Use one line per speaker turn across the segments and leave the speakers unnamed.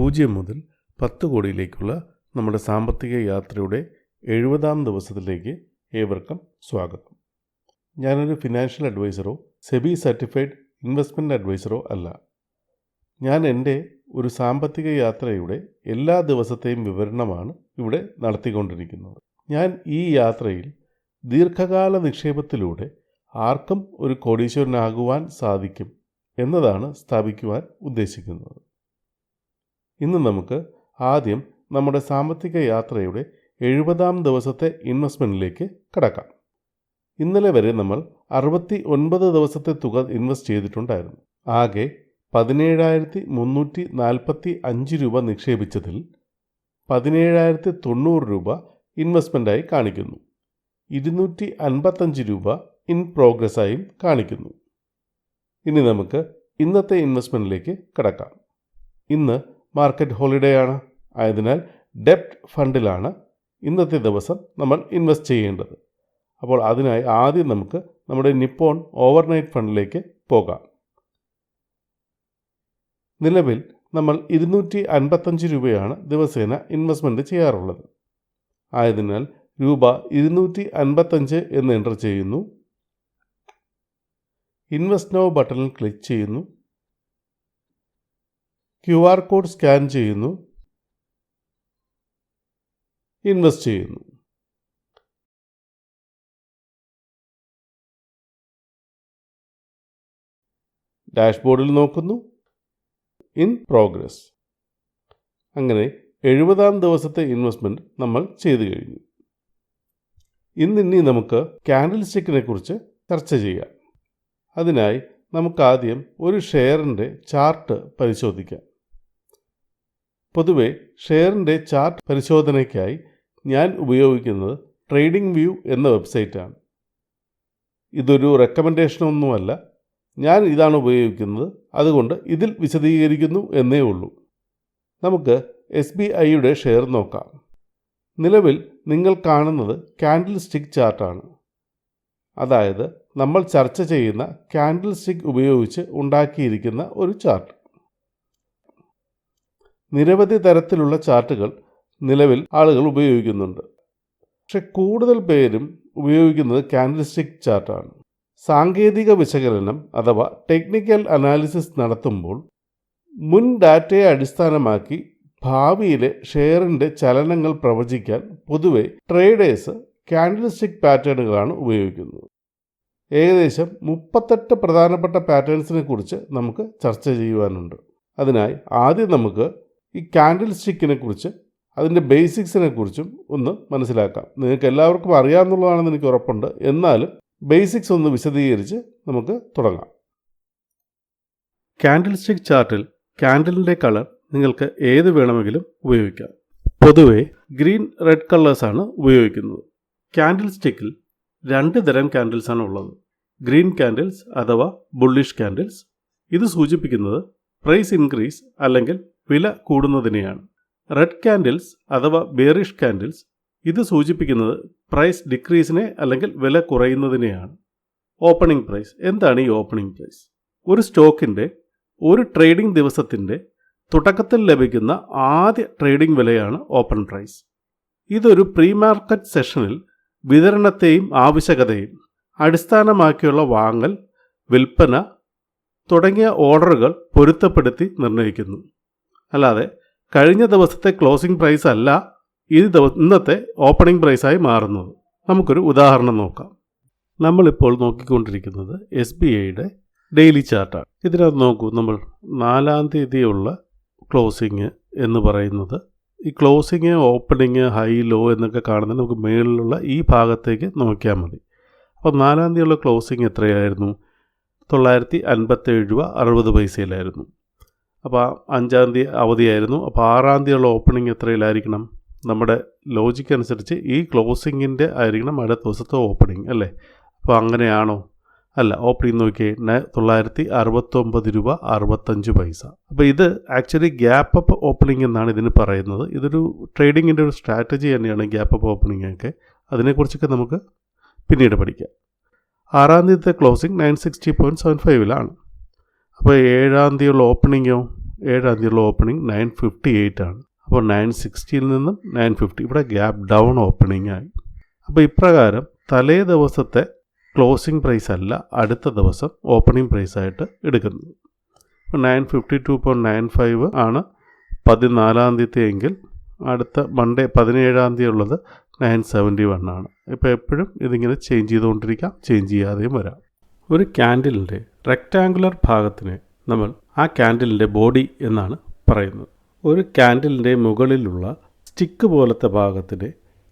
പൂജ്യം മുതൽ പത്ത് കോടിയിലേക്കുള്ള നമ്മുടെ സാമ്പത്തിക യാത്രയുടെ എഴുപതാം ദിവസത്തിലേക്ക് ഏവർക്കും സ്വാഗതം. ഞാനൊരു ഫിനാൻഷ്യൽ അഡ്വൈസറോ സെബി സർട്ടിഫൈഡ് ഇൻവെസ്റ്റ്മെന്റ് അഡ്വൈസറോ അല്ല. ഞാൻ എന്റെ ഒരു സാമ്പത്തിക യാത്രയുടെ എല്ലാ ദിവസത്തെയും വിവരണമാണ് ഇവിടെ നടത്തിക്കൊണ്ടിരിക്കുന്നത്. ഞാൻ ഈ യാത്രയിൽ ദീർഘകാല നിക്ഷേപത്തിലൂടെ ആർക്കും ഒരു കോടീശ്വരനാകുവാൻ സാധിക്കും എന്നതാണ് സ്ഥാപിക്കുവാൻ ഉദ്ദേശിക്കുന്നത്. ഇന്ന് നമുക്ക് ആദ്യം നമ്മുടെ സാമ്പത്തിക യാത്രയുടെ എഴുപതാം ദിവസത്തെ ഇൻവെസ്റ്റ്മെന്റിലേക്ക് കടക്കാം. ഇന്നലെ വരെ നമ്മൾ അറുപത്തി ഒൻപത് ദിവസത്തെ തുക ഇൻവെസ്റ്റ് ചെയ്തിട്ടുണ്ടായിരുന്നു. ആകെ പതിനേഴായിരത്തി മുന്നൂറ്റി നാൽപ്പത്തി അഞ്ച് രൂപ നിക്ഷേപിച്ചതിൽ പതിനേഴായിരത്തി തൊണ്ണൂറ് രൂപ ഇൻവെസ്റ്റ്മെന്റായി കാണിക്കുന്നു. ഇരുന്നൂറ്റി അൻപത്തഞ്ച് രൂപ ഇൻ പ്രോഗ്രസ്സായും കാണിക്കുന്നു. ഇനി നമുക്ക് ഇന്നത്തെ ഇൻവെസ്റ്റ്മെന്റിലേക്ക് കടക്കാം. ഇന്ന് മാർക്കറ്റ് ഹോളിഡേ ആണ്. ആയതിനാൽ ഡെപ്റ്റ് ഫണ്ടിലാണ് ഇന്നത്തെ ദിവസം നമ്മൾ ഇൻവെസ്റ്റ് ചെയ്യേണ്ടത്. അപ്പോൾ അതിനായി ആദ്യം നമുക്ക് നമ്മുടെ നിപ്പോൺ ഓവർനൈറ്റ് ഫണ്ടിലേക്ക് പോകാം. നിലവിൽ നമ്മൾ ഇരുന്നൂറ്റി അൻപത്തഞ്ച് രൂപയാണ് ദിവസേന ഇൻവെസ്റ്റ്മെന്റ് ചെയ്യാറുള്ളത്. ആയതിനാൽ രൂപ ഇരുന്നൂറ്റി അൻപത്തഞ്ച് എന്ന് എന്റർ ചെയ്യുന്നു. ഇൻവെസ്റ്റ് നോ ബട്ടണിൽ ക്ലിക്ക് ചെയ്യുന്നു. ക്യു ആർ കോഡ് സ്കാൻ ചെയ്യുന്നു. ഇൻവെസ്റ്റ് ചെയ്യുന്നു. ഡാഷ്ബോർഡിൽ നോക്കുന്നു. In progress. അങ്ങനെ എഴുപതാം ദിവസത്തെ ഇൻവെസ്റ്റ്മെന്റ് നമ്മൾ ചെയ്തു കഴിഞ്ഞു. ഇന്നിനി നമുക്ക് ക്യാൻഡിൽ സ്റ്റിക്കിനെ കുറിച്ച് ചർച്ച ചെയ്യാം. അതിനായി നമുക്കാദ്യം ഒരു ഷെയറിന്റെ ചാർട്ട് പരിശോധിക്കാം. പൊതുവെ ഷെയറിന്റെ ചാർട്ട് പരിശോധനയ്ക്കായി ഞാൻ ഉപയോഗിക്കുന്നത് ട്രേഡിംഗ് വ്യൂ എന്ന വെബ്സൈറ്റാണ്. ഇതൊരു റെക്കമെൻഡേഷനൊന്നുമല്ല. ഞാൻ ഇതാണ് ഉപയോഗിക്കുന്നത്. അതുകൊണ്ട് ഇതിൽ വിശദീകരിക്കുന്നു എന്നേ ഉള്ളൂ. നമുക്ക് എസ് ബി ഐയുടെ ഷെയർ നോക്കാം. നിലവിൽ നിങ്ങൾ കാണുന്നത് കാൻഡിൽ സ്റ്റിക്ക് ചാർട്ടാണ്. അതായത് നമ്മൾ ചർച്ച ചെയ്യുന്ന കാൻഡിൽ സ്റ്റിക്ക് ഉപയോഗിച്ച് ഉണ്ടാക്കിയിരിക്കുന്ന ഒരു ചാർട്ട്. നിരവധി തരത്തിലുള്ള ചാർട്ടുകൾ നിലവിൽ ആളുകൾ ഉപയോഗിക്കുന്നുണ്ട്. പക്ഷെ കൂടുതൽ പേരും ഉപയോഗിക്കുന്നത് കാൻഡിസ്റ്റിക് ചാർട്ടാണ്. സാങ്കേതിക വിശകലനം അഥവാ ടെക്നിക്കൽ അനാലിസിസ് നടത്തുമ്പോൾ മുൻ ഡാറ്റയെ അടിസ്ഥാനമാക്കി ഭാവിയിലെ ഷെയറിന്റെ ചലനങ്ങൾ പ്രവചിക്കാൻ പൊതുവെ ട്രേഡേഴ്സ് കാൻഡിൽസ്റ്റിക് പാറ്റേണുകളാണ് ഉപയോഗിക്കുന്നത്. ഏകദേശം മുപ്പത്തെട്ട് പ്രധാനപ്പെട്ട പാറ്റേൺസിനെ കുറിച്ച് നമുക്ക് ചർച്ച ചെയ്യുവാനുണ്ട്. അതിനായി ആദ്യം നമുക്ക് ഈ കാൻഡിൽ സ്റ്റിക്കിനെ കുറിച്ച് അതിന്റെ ബേസിക്സിനെ കുറിച്ചും ഒന്ന് മനസ്സിലാക്കാം. നിങ്ങൾക്ക് എല്ലാവർക്കും അറിയാമെന്നുള്ളതാണെന്ന് എനിക്ക് ഉറപ്പുണ്ട്. എന്നാലും ബേസിക്സ് ഒന്ന് വിശദീകരിച്ച് നമുക്ക് തുടങ്ങാം. കാൻഡിൽ സ്റ്റിക്ക് ചാർട്ടിൽ കാൻഡിലിന്റെ കളർ നിങ്ങൾക്ക് ഏത് വേണമെങ്കിലും ഉപയോഗിക്കാം. പൊതുവെ ഗ്രീൻ റെഡ് കളേഴ്സാണ് ഉപയോഗിക്കുന്നത്. കാൻഡിൽ സ്റ്റിക്കിൽ രണ്ട് തരം കാൻഡിൽസ് ആണ് ഉള്ളത്. ഗ്രീൻ കാൻഡിൽസ് അഥവാ ബുള്ളിഷ് കാൻഡിൽസ് ഇത് സൂചിപ്പിക്കുന്നത് പ്രൈസ് ഇൻക്രീസ് അല്ലെങ്കിൽ വില കൂടുന്നതിനെയാണ്. റെഡ് കാൻഡിൽസ് അഥവാ ബേറിഷ് കാൻഡിൽസ് ഇത് സൂചിപ്പിക്കുന്നത് പ്രൈസ് ഡിക്രീസിനെ അല്ലെങ്കിൽ വില കുറയുന്നതിനെയാണ്. ഓപ്പണിംഗ് പ്രൈസ് എന്താണ് ഈ ഓപ്പണിംഗ് പ്രൈസ് ഒരു സ്റ്റോക്കിന്റെ ഒരു ട്രേഡിംഗ് ദിവസത്തിന്റെ തുടക്കത്തിൽ ലഭിക്കുന്ന ആദ്യ ട്രേഡിംഗ് വിലയാണ് ഓപ്പൺ പ്രൈസ് ഇതൊരു പ്രീ മാർക്കറ്റ് സെഷനിൽ വിതരണത്തെയും ആവശ്യകതയും അടിസ്ഥാനമാക്കിയുള്ള വാങ്ങൽ വിൽപ്പന തുടങ്ങിയ ഓർഡറുകൾ പൊരുത്തപ്പെടുത്തി നിർണയിക്കുന്നു. അല്ലാതെ കഴിഞ്ഞ ദിവസത്തെ ക്ലോസിംഗ് പ്രൈസ് അല്ല ഈ ദിവസം ഇന്നത്തെ ഓപ്പണിംഗ് പ്രൈസായി മാറുന്നത്. നമുക്കൊരു ഉദാഹരണം നോക്കാം. നമ്മളിപ്പോൾ നോക്കിക്കൊണ്ടിരിക്കുന്നത് എസ് ബി ഐയുടെ ഡെയിലി ചാർട്ടാണ് ഇതിനകത്ത് നോക്കൂ നമ്മൾ നാലാം തീയതിയുള്ള ക്ലോസിങ് എന്ന് പറയുന്നത് ഈ ക്ലോസിങ് ഓപ്പണിങ് ഹൈ ലോ എന്നൊക്കെ കാണുന്നത് നമുക്ക് മേളിലുള്ള ഈ ഭാഗത്തേക്ക് നോക്കിയാൽ മതി. അപ്പോൾ നാലാം തീയതിയുള്ള ക്ലോസിങ് എത്രയായിരുന്നു? തൊള്ളായിരത്തി അൻപത്തേഴ് രൂപ അറുപത് പൈസയിലായിരുന്നു. അപ്പോൾ അഞ്ചാം തീയതി അവധിയായിരുന്നു. അപ്പോൾ ആറാം തീയതിയുള്ള ഓപ്പണിംഗ് എത്രയിലായിരിക്കണം? നമ്മുടെ ലോജിക്ക് അനുസരിച്ച് ഈ ക്ലോസിങ്ങിന്റെ ആയിരിക്കണം അടുത്ത ദിവസത്തെ ഓപ്പണിംഗ് അല്ലേ? അപ്പോൾ അങ്ങനെയാണോ? അല്ല ഓപ്പണിംഗ് നോക്കിയേ. തൊള്ളായിരത്തി അറുപത്തൊമ്പത് രൂപ അറുപത്തഞ്ച് പൈസ. അപ്പോൾ ഇത് ആക്ച്വലി ഗ്യാപ്പ് അപ്പ് ഓപ്പണിംഗ് എന്നാണ് ഇതിന് പറയുന്നത്. ഇതൊരു ട്രേഡിങ്ങിന്റെ ഒരു സ്ട്രാറ്റജി തന്നെയാണ് ഗ്യാപ്പ് അപ്പ് ഓപ്പണിംഗ് ഒക്കെ. അതിനെക്കുറിച്ചൊക്കെ നമുക്ക് പിന്നീട് പഠിക്കാം. ആറാം തീയതിത്തെ closing nine sixty point seven ഫൈവിലാണ് അപ്പോൾ ഏഴാം തീയതിയുള്ള ഓപ്പണിങ്ങോ ഏഴാം തീയതിയുള്ള ഓപ്പണിംഗ് നയൻ ഫിഫ്റ്റി എയ്റ്റ് ആണ്. അപ്പോൾ നയൻ സിക്സ്റ്റിയിൽ നിന്നും നയൻ ഫിഫ്റ്റി ഇവിടെ ഗ്യാപ്പ് ഡൗൺ ഓപ്പണിംഗ് ആയി. അപ്പോൾ ഇപ്രകാരം തലേ ദിവസത്തെ ക്ലോസിംഗ് പ്രൈസ് അല്ല അടുത്ത ദിവസം ഓപ്പണിംഗ് പ്രൈസ് ആയിട്ട് എടുക്കുന്നത്. ഇപ്പോൾ nine fifty two point nine five ആണ് പതിനാലാം തീയതി എങ്കിൽ അടുത്ത മൺഡേ പതിനേഴാം തീയതി ഉള്ളത് നയൻ സെവന്റി വൺ ആണ്. ഇപ്പോൾ എപ്പോഴും ഇതിങ്ങനെ ചേഞ്ച് ചെയ്തുകൊണ്ടിരിക്കാം ചേഞ്ച് ചെയ്യാതെയും വരാം. ഒരു ക്യാൻഡിലിന്റെ റെക്റ്റാങ്കുലർ ഭാഗത്തിന് നമ്മൾ ആ ക്യാൻഡിലിന്റെ ബോഡി എന്നാണ് പറയുന്നത്. ഒരു ക്യാൻഡിലിന്റെ മുകളിലുള്ള സ്റ്റിക്ക് പോലത്തെ ഭാഗത്തിന്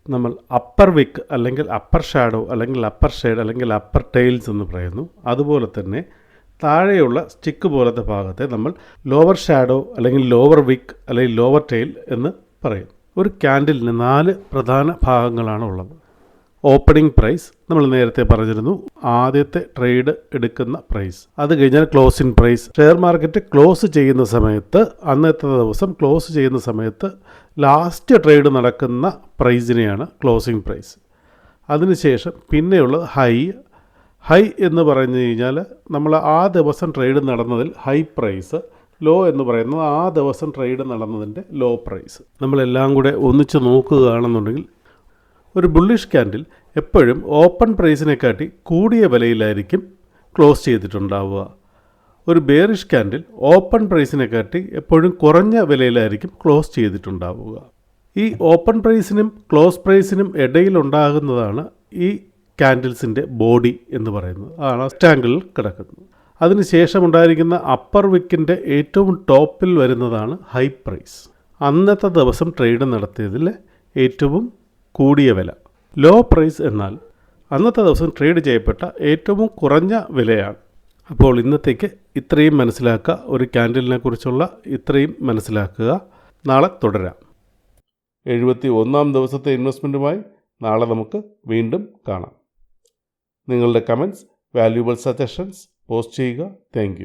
നമ്മൾ അപ്പർ വിക്ക് അല്ലെങ്കിൽ അപ്പർ ഷാഡോ അല്ലെങ്കിൽ അപ്പർ ഷെയ്ഡ് അല്ലെങ്കിൽ അപ്പർ ടെയിൽസ് എന്ന് പറയുന്നു. അതുപോലെ തന്നെ താഴെയുള്ള സ്റ്റിക്ക് പോലത്തെ ഭാഗത്തെ നമ്മൾ ലോവർ ഷാഡോ അല്ലെങ്കിൽ ലോവർ വിക്ക് അല്ലെങ്കിൽ ലോവർ ടെയിൽ എന്ന് പറയും ഒരു ക്യാൻഡിലിന് നാല് പ്രധാന ഭാഗങ്ങളാണ് ഉള്ളത്. ഓപ്പണിംഗ് പ്രൈസ് നമ്മൾ നേരത്തെ പറഞ്ഞിരുന്നു. ആദ്യത്തെ ട്രേഡ് എടുക്കുന്ന പ്രൈസ് അത് കഴിഞ്ഞാൽ closing price share market close ചെയ്യുന്ന സമയത്ത് അന്നത്തെ ദിവസം ക്ലോസ് ചെയ്യുന്ന സമയത്ത് ലാസ്റ്റ് ട്രേഡ് നടക്കുന്ന പ്രൈസിനെയാണ് ക്ലോസിംഗ് പ്രൈസ് അതിനുശേഷം പിന്നെയുള്ളത് ഹൈ ഹൈ എന്ന് പറഞ്ഞു കഴിഞ്ഞാൽ നമ്മൾ ആ ദിവസം ട്രേഡ് നടന്നതിൽ ഹൈ പ്രൈസ് ലോ എന്ന് പറയുന്നത് ആ ദിവസം ട്രേഡ് നടന്നതിന്റെ ലോ പ്രൈസ് നമ്മളെല്ലാം കൂടെ ഒന്നിച്ച് നോക്കുകയാണെന്നുണ്ടെങ്കിൽ ഒരു ബുള്ളിഷ് ക്യാൻഡിൽ എപ്പോഴും ഓപ്പൺ പ്രൈസിനെക്കാട്ടി കൂടിയ വിലയിലായിരിക്കും ക്ലോസ് ചെയ്തിട്ടുണ്ടാവുക. ഒരു ബേറിഷ് ക്യാൻഡിൽ ഓപ്പൺ പ്രൈസിനെക്കാട്ടി എപ്പോഴും കുറഞ്ഞ വിലയിലായിരിക്കും ക്ലോസ് ചെയ്തിട്ടുണ്ടാവുക. ഈ ഓപ്പൺ പ്രൈസിനും ക്ലോസ് പ്രൈസിനും ഇടയിലുണ്ടാകുന്നതാണ് ഈ ക്യാൻഡിൽസിന്റെ ബോഡി എന്ന് പറയുന്നത്. അതാണ് സ്റ്റാങ്കിളിൽ കിടക്കുന്നത് അതിനുശേഷം ഉണ്ടായിരിക്കുന്ന അപ്പർ വിക്കിന്റെ ഏറ്റവും ടോപ്പിൽ വരുന്നതാണ് ഹൈ പ്രൈസ് അന്നത്തെ ദിവസം ട്രേഡ് നടത്തിയതിൽ ഏറ്റവും കൂടിയ വില. ലോ പ്രൈസ് എന്നാൽ അന്നത്തെ ദിവസം ട്രേഡ് ചെയ്യപ്പെട്ട ഏറ്റവും കുറഞ്ഞ വിലയാണ്. അപ്പോൾ ഇന്നത്തേക്ക് ഇത്രയും മനസ്സിലാക്കുക. ഒരു ക്യാൻഡിലിനെ കുറിച്ചുള്ള ഇത്രയും മനസ്സിലാക്കുക. നാളെ തുടരാം. എഴുപത്തി ഒന്നാം ദിവസത്തെ ഇൻവെസ്റ്റ്മെന്റുമായി നാളെ നമുക്ക് വീണ്ടും കാണാം. നിങ്ങളുടെ കമന്റ്സ് വാല്യൂബിൾ സജഷൻസ് പോസ്റ്റ് ചെയ്യുക. താങ്ക്